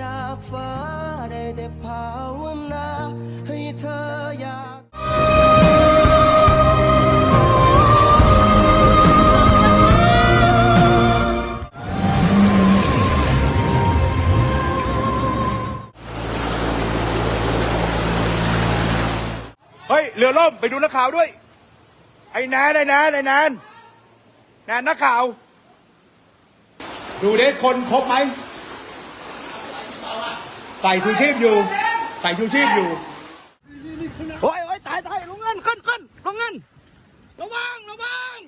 จากฟ้าได้แต่ภาวนาให้เธออยากเฮ้ย เรือล่มไปดูนักข่าวด้วย ไอ้แนนไอ้แนนไอ้แนนแนนนักข่าว ดูเด็คนครบไหม ใส่ชูชีพอยู่ ใส่ชูชีพอยู่โอ้ยโอ้ยตายตายลงเงินขึ้นขึ้นลงเงินระวังระวัง